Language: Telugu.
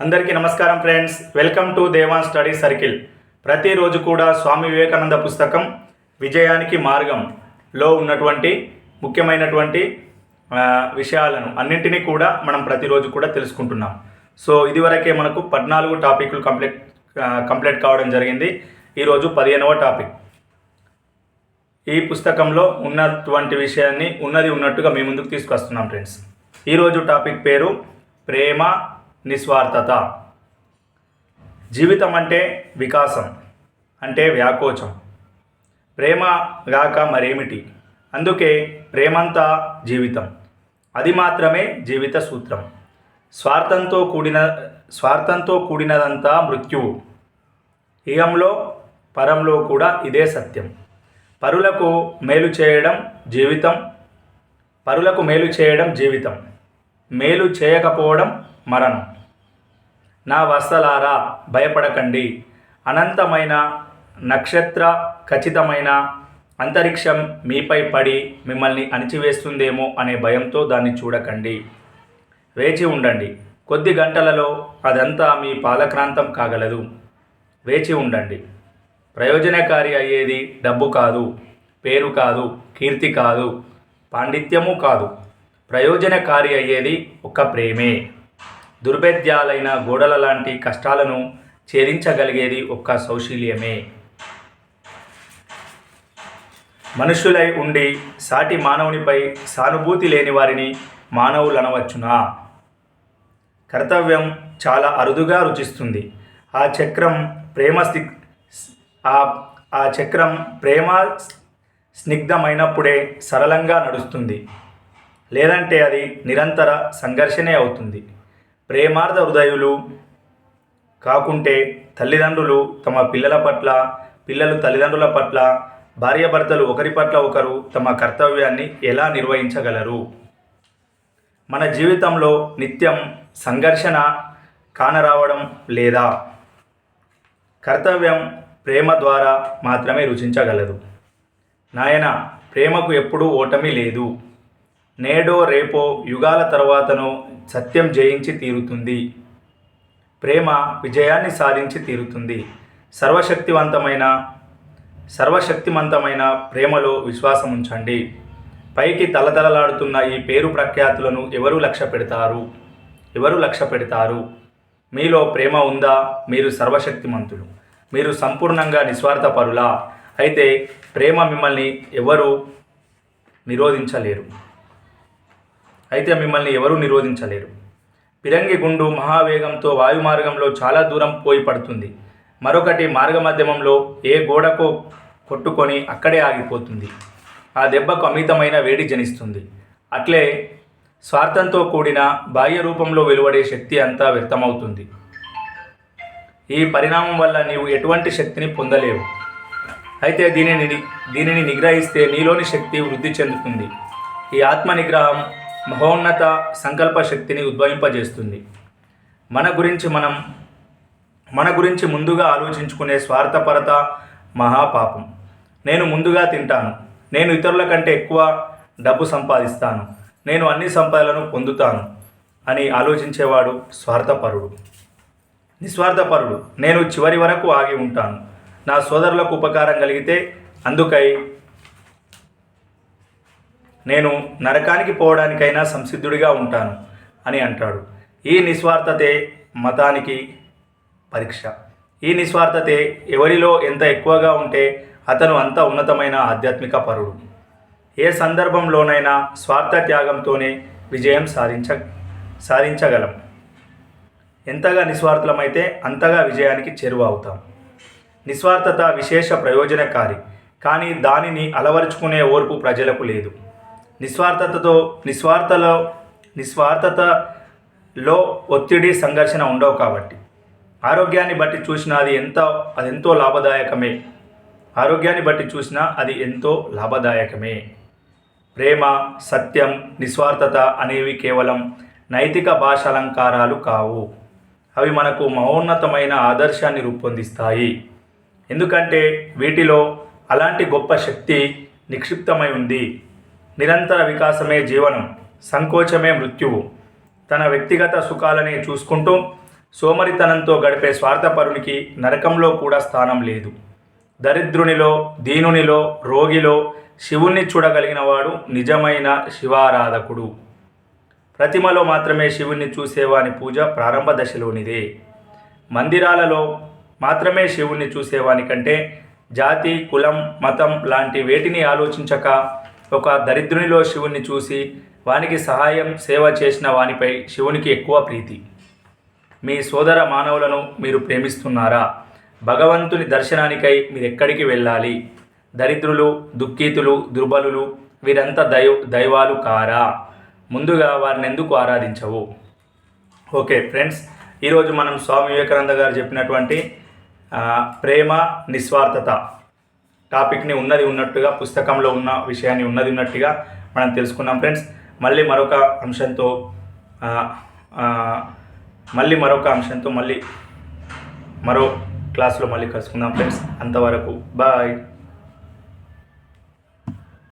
అందరికీ నమస్కారం friends welcome to Devan study circle ప్రతిరోజు కూడా స్వామి వివేకానంద పుస్తకం విజయానికి మార్గంలో ఉన్నటువంటి ముఖ్యమైనటువంటి విషయాలను అన్నింటినీ కూడా మనం ప్రతిరోజు కూడా తెలుసుకుంటున్నాం. సో ఇదివరకే మనకు పద్నాలుగు టాపిక్లు కంప్లీట్ కంప్లీట్ కావడం జరిగింది. ఈరోజు పదిహేనవ టాపిక్. ఈ పుస్తకంలో ఉన్నటువంటి విషయాన్ని ఉన్నది ఉన్నట్టుగా మీ ముందుకు తీసుకొస్తున్నాం ఫ్రెండ్స్ ఈరోజు టాపిక్ పేరు ప్రేమ నిస్వార్థత. జీవితం అంటే వికాసం అంటే వ్యాకోచం. ప్రేమ గాక మరేమిటి? అందుకే ప్రేమంతా జీవితం. అది మాత్రమే జీవిత సూత్రం. స్వార్థంతో కూడిన స్వార్థంతో కూడినదంతా మృత్యువు. ఇహంలో పరంలో కూడా ఇదే సత్యం. పరులకు మేలు చేయడం జీవితం. పరులకు మేలు చేయడం జీవితం. మేలు చేయకపోవడం మరణం. నా వస్తలారా భయపడకండి. అనంతమైన నక్షత్ర ఖచ్చితమైన అంతరిక్షం మీపై పడి మిమ్మల్ని అణిచివేస్తుందేమో అనే భయంతో దాన్ని చూడకండి. వేచి ఉండండి. కొద్ది గంటలలో అదంతా మీ పాలక్రాంతం కాగలదు. వేచి ఉండండి. ప్రయోజనకారి అయ్యేది డబ్బు కాదు పేరు కాదు కీర్తి కాదు పాండిత్యము కాదు. ప్రయోజనకారి అయ్యేది ఒక ప్రేమే. దుర్భేద్యాలైన గోడల లాంటి కష్టాలను ఛేదించగలిగేది ఒక్క సౌశీల్యమే. మనుషులై ఉండి సాటి మానవునిపై సానుభూతి లేని వారిని మానవులనవచ్చునా? కర్తవ్యం చాలా అరుదుగా రుచిస్తుంది. ఆ చక్రం ప్రేమ స్థి ఆ చక్రం ప్రేమ స్నిగ్ధమైనప్పుడే సరళంగా నడుస్తుంది. లేదంటే అది నిరంతర సంఘర్షణే అవుతుంది. ప్రేమార్థ హృదయులు కాకుంటే తల్లిదండ్రులు తమ పిల్లల పట్ల పిల్లలు తల్లిదండ్రుల పట్ల భార్యాభర్తలు ఒకరి పట్ల ఒకరు తమ కర్తవ్యాన్ని ఎలా నిర్వహించగలరు? మన జీవితంలో నిత్యం సంఘర్షణ కానరావడం లేదా? కర్తవ్యం ప్రేమ ద్వారా మాత్రమే రుచించగలదు. నాయన ప్రేమకు ఎప్పుడూ ఓటమి లేదు. నేడో రేపో యుగాల తర్వాతనో సత్యం జయించి తీరుతుంది. ప్రేమ విజయాన్ని సాధించి తీరుతుంది. సర్వశక్తివంతమైన సర్వశక్తిమంతమైన ప్రేమలో విశ్వాసం ఉంచండి. పైకి తలతలలాడుతున్న ఈ పేరు ప్రఖ్యాతులను ఎవరు లక్ష్య పెడతారు? ఎవరు లక్ష్య పెడతారు? మీలో ప్రేమ ఉందా? మీరు సర్వశక్తిమంతులు. మీరు సంపూర్ణంగా నిస్వార్థపరులా. అయితే ప్రేమ మిమ్మల్ని ఎవరు నిరోధించలేరు. అయితే మిమ్మల్ని ఎవరూ నిరోధించలేరు. పిరంగి గుండు మహావేగంతో వాయుమార్గంలో చాలా దూరం పోయి పడుతుంది. మరొకటి మార్గమధ్యమంలో ఏ గోడకో కొట్టుకొని అక్కడే ఆగిపోతుంది. ఆ దెబ్బకు అమితమైన వేడి జనిస్తుంది. అట్లే స్వార్థంతో కూడిన బాహ్య రూపంలో వెలువడే శక్తి అంతా వ్యర్థమవుతుంది. ఈ పరిణామం వల్ల నీవు ఎటువంటి శక్తిని పొందలేవు. అయితే దీనిని దీనిని నిగ్రహిస్తే నీలోని శక్తి వృద్ధి చెందుతుంది. ఈ ఆత్మ నిగ్రహం మహోన్నత సంకల్ప శక్తిని ఉద్భవింపజేస్తుంది. మన గురించి మనం మన గురించి ముందుగా ఆలోచించుకునే స్వార్థపరత మహాపాపం. నేను ముందుగా తింటాను. నేను ఇతరుల కంటే ఎక్కువ డబ్బు సంపాదిస్తాను. నేను అన్ని సంపదలను పొందుతాను అని ఆలోచించేవాడు స్వార్థపరుడు. నిస్వార్థపరుడు. నేను చివరి వరకు ఆగి ఉంటాను. నా సోదరులకు ఉపకారం కలిగితే అందుకై నేను నరకానికి పోవడానికైనా సంసిద్ధుడిగా ఉంటాను అని అంటాడు. ఈ నిస్వార్థతే మతానికి పరీక్ష. ఈ నిస్వార్థతే ఎవరిలో ఎంత ఎక్కువగా ఉంటే అతను అంత ఉన్నతమైన ఆధ్యాత్మిక పరుడు. ఏ సందర్భంలోనైనా స్వార్థ త్యాగంతోనే విజయం సాధించ సాధించగలం. ఎంతగా నిస్వార్థలమైతే అంతగా విజయానికి చేరువ అవుతాం. నిస్వార్థత విశేష ప్రయోజనకారి కానీ దానిని అలవరుచుకునే ఓర్పు ప్రజలకు లేదు. నిస్వార్థతతో నిస్వార్థలో నిస్వార్థతలో ఒత్తిడి సంఘర్షణ ఉండవు కాబట్టి. ఆరోగ్యాన్ని బట్టి చూసినా అది ఎంత అది ఎంతో లాభదాయకమే. ఆరోగ్యాన్ని బట్టి చూసినా అది ఎంతో లాభదాయకమే. ప్రేమ సత్యం నిస్వార్థత అనేవి కేవలం నైతిక భాషాలంకారాలు కావు. అవి మనకు మహోన్నతమైన ఆదర్శాన్ని రూపొందిస్తాయి. ఎందుకంటే వీటిలో అలాంటి గొప్ప శక్తి నిక్షిప్తమై ఉంది. నిరంతర వికాసమే జీవనం సంకోచమే మృత్యువు. తన వ్యక్తిగత సుఖాలని చూసుకుంటూ సోమరితనంతో గడిపే స్వార్థపరునికి నరకంలో కూడా స్థానం లేదు. దరిద్రునిలో దీనునిలో రోగిలో శివుణ్ణి చూడగలిగిన వాడు నిజమైన శివారాధకుడు. ప్రతిమలో మాత్రమే శివుణ్ణి చూసేవాని పూజ ప్రారంభ దశలోనిదే. మందిరాలలో మాత్రమే శివుణ్ణి చూసేవాని కంటే జాతి కులం మతం లాంటి వేటిని ఆలోచించక ఒక దరిద్రునిలో శివుణ్ణి చూసి వానికి సహాయం సేవ చేసిన వానిపై శివునికి ఎక్కువ ప్రీతి. మీ సోదర మానవులను మీరు ప్రేమిస్తున్నారా? భగవంతుని దర్శనానికై మీరు ఎక్కడికి వెళ్ళాలి? దరిద్రులు దుఃఖితులు దుర్బలులు వీరంతా దైవ దైవాలు కారా? ముందుగా వారిని ఎందుకు ఆరాధించవు? ఓకే ఫ్రెండ్స్ ఈరోజు మనం స్వామి వివేకానంద గారు చెప్పినటువంటి ప్రేమ నిస్వార్థత. టాపిక్ని ఉన్నది ఉన్నట్టుగా పుస్తకంలో ఉన్న విషయాన్ని ఉన్నది ఉన్నట్టుగా మనం తెలుసుకున్నాం ఫ్రెండ్స్. మళ్ళీ మరొక అంశంతో మళ్ళీ మరొక అంశంతో మళ్ళీ మరో క్లాస్లో మళ్ళీ కలుసుకుందాం ఫ్రెండ్స్. అంతవరకు బాయ్.